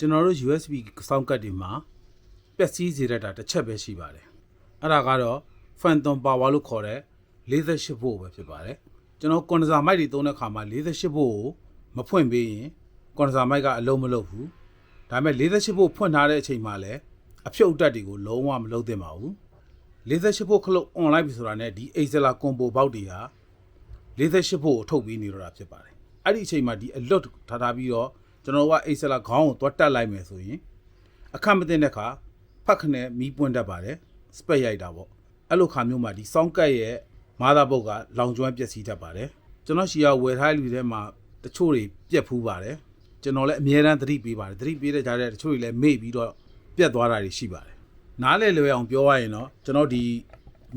ကျွန်တော်တို့ USB စောင့်ကတ်တွေမှာပျက်စီးစေတတ်တာတစ်ချက်ပဲရှိပါတယ်အဲ့ဒါကတော့ Phantom Power လို့ခေါ်တဲ့48 volt ပဲဖြစ်ပါတယ်ကျွန်တော်ကွန်ဒင်ဆာမိုက်တွေသုံးတဲ့အခါမှာ48 volt ကိုမဖွင့်ပေးရင်ကွန်ဒင်ဆာမိုက်ကအလုံးမလုံးဘူးဒါပေမဲ့48 volt ဖွင့်ထားတဲ့အချိန်မှာလည်းအဖြုတ်တက်တွေကိုလုံးဝမလုံးသင့်ပါဘူး48 volt ခလုတ် online ပြီဆိုတာနဲ့ဒီ Axela combo ဘောက်တွေဟာ48ဖို့ကိုထုတ်ပြီးနေတော့တာဖြစ်ပါတယ်အဲ့ဒီအချိန်မှာဒီအလွတ်ထားထားပြီးတော့ ကျွန်တော်တို့ကအိဆလာခေါင်းကိုသွားတက်လိုက်မယ်ဆိုရင်အခက်မသိတဲ့အခါဖက်ခနဲ့မီးပွင့်တတ်ပါတယ်စပက်ရိုက်တာပေါ့အဲ့လိုခါမျိုးမှာဒီစောင်းကတ်ရဲ့မာသာဘုတ်ကလောင်ကျွမ်းပျက်စီးတတ်ပါတယ်ကျွန်တော်ရှီယာဝယ်ထားတဲ့လူတွေထဲမှာတချို့တွေပြက်ဖူးပါတယ်ကျွန်တော်လည်းအမြဲတမ်းသတိပေးပါတယ်သတိပေးတဲ့ကြားတဲ့တချို့တွေလည်းမေ့ပြီးတော့ပြက်သွားတာတွေရှိပါတယ်နားလေလွယ်အောင်ပြောရရင်တော့ကျွန်တော်ဒီ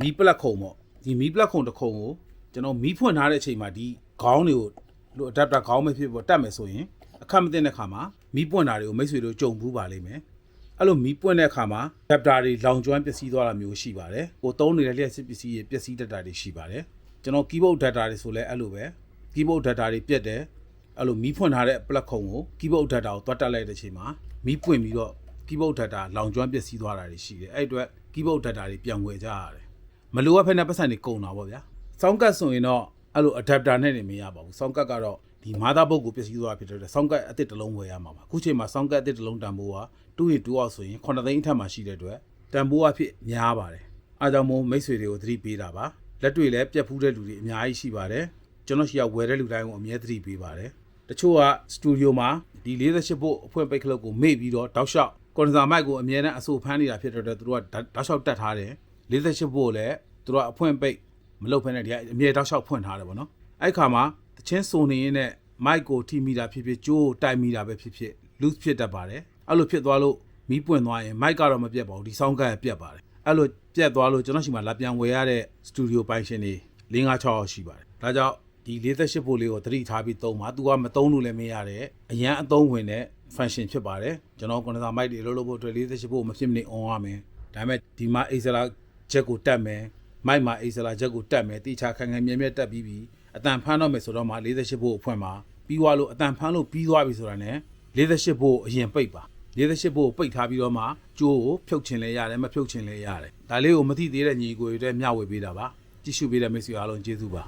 မီးပလက်ခုံပေါ့ဒီမီးပလက်ခုံတစ်ခုံကိုကျွန်တော်မီးဖွင့်ထားတဲ့အချိန်မှာဒီခေါင်းတွေကိုလို့ adapter ခေါင်းမဖြစ်ပေါ်တက်မယ်ဆိုရင် အခက်မသိတဲ့အခါမှာမီးပွင့်တာတွေကိုမိတ်ဆွေတို့ကြုံဘူးပါလိမ့်မယ်အဲ့လိုမီးပွင့်တဲ့အခါမှာ adapter တွေလောင်ကျွမ်းပျက်စီးသွားတာမျိုးရှိပါတယ်ကိုသုံးနေတဲ့လျှက်စစ်ပစ္စည်းတွေပျက်စီးတတ်တာတွေရှိပါတယ်ကျွန်တော် keyboard data တွေဆိုလဲအဲ့လိုပဲ keyboard data တွေပြက်တယ်အဲ့လိုမီးဖွင့်ထားတဲ့ plug ခုံကို keyboard data ကိုတွတ်တက်လိုက်တဲ့အချိန်မှာမီးပွင့်ပြီးတော့ keyboard data လောင်ကျွမ်းပျက်စီးသွားတာတွေရှိတယ်အဲ့အတွက် keyboard data တွေပြန်ဝယ်ကြရတယ်မလိုအပ်ဖက်နဲ့ပတ်စံတွေကုန်တာပေါ့ဗျာစောင်းကတ်ဆိုရင်တော့အဲ့လို adapter နဲ့နေမရပါဘူးစောင်းကတ်ကတော့ ဒီမာသာဘုတ်ကိုပစ္စည်းသွားဖြစ်တဲ့အတွက်စောင်းကတ်အစ်စ်တစ်လုံးဝယ်ရမှာပါအခုချိန်မှာစောင်းကတ်အစ်စ်တစ်လုံးတန်ဖိုးက2ရင်2အောက်ဆိုရင်9သိန်းအထက်မှာရှိတဲ့အတွက်တန်ဖိုးအဖြစ်များပါတယ်အားကြောင့်မို့မိတ်ဆွေတွေကိုသတိပေးတာပါလက်တွေလည်းပြက်ဖူးတဲ့လူတွေအများကြီးရှိပါတယ်ကျွန်တော်ရှိရဝယ်တဲ့လူတိုင်းကိုအမြဲသတိပေးပါတယ်တချို့ကစတူဒီယိုမှာဒီ48ဘုတ်အဖွင့်ပိတ်ခလုတ်ကိုမေ့ပြီးတော့တောက်လျှောက်ကွန်ဒင်ဆာမိုက်ကိုအမြဲတမ်းအဆူဖမ်းနေတာဖြစ်တဲ့အတွက်သူတို့ကတောက်လျှောက်တက်ထားတယ်48ဘို့လည်းသူတို့ကအဖွင့်ပိတ်မလုပ်ဖ ೇನೆ ဒီကအမြဲတောက်လျှောက်ဖွင့်ထားတယ်ဗောနော်အဲ့ခါမှာ တချင်းစုံနေရင်နဲ့မိုက်ကိုထိမိတာဖြစ်ဖြစ်ကြိုးကိုတိုက်မိတာပဲဖြစ်ဖြစ် loose ဖြစ်တတ်ပါတယ်အဲ့လိုဖြစ်သွားလို့မီးပွင့်သွားရင်မိုက်ကတော့မပြတ်ပါဘူးဒီဆောင်းကတ်ကပြတ်ပါတယ်အဲ့လိုပြတ်သွားလို့ကျွန်တော်ရှိမှလာပြန်ဝယ်ရတဲ့စတူဒီယိုပိုင်ရှင်တွေ၄၅6ရောက်ရှိပါတယ်ဒါကြောင့်ဒီ48ဘို့လေးကိုသတိထားပြီးသုံးပါသူကမသုံးလို့လည်းမရတဲ့အရန်အသုံးဝင်တဲ့ function ဖြစ်ပါတယ်ကျွန်တော်ကွန်ဒင်ဆာမိုက်တွေလို့လို့ဖို့အတွက်48ဘို့မဖြစ်မနေ on ရမယ်ဒါပေမဲ့ဒီမှာ Axela ချက်ကိုတက်မယ်မိုက်မှာ Axela ချက်ကိုတက်မယ်တိချာခံခံမြဲမြဲတက်ပြီးပြီ အတန်ဖမ်းတော့မယ်ဆိုတော့မှ48ဘို့အဖွင့်မှာပြီးသွားလို့အတန်ဖမ်းလို့ပြီးသွားပြီဆိုတာ ਨੇ 48ဘို့အရင်ပိတ်ပါ48ဘို့ပိတ်ထားပြီးတော့မှကျိုးကိုဖြုတ်ချင်လဲရတယ်မဖြုတ်ချင်လဲရတယ်ဒါလေးကိုမသိသေးတဲ့ညီကိုတွေအတွက်မျှဝေပေးတာပါကြည့်ရှုပေးတဲ့မိတ်ဆွေအားလုံးကျေးဇူးပါ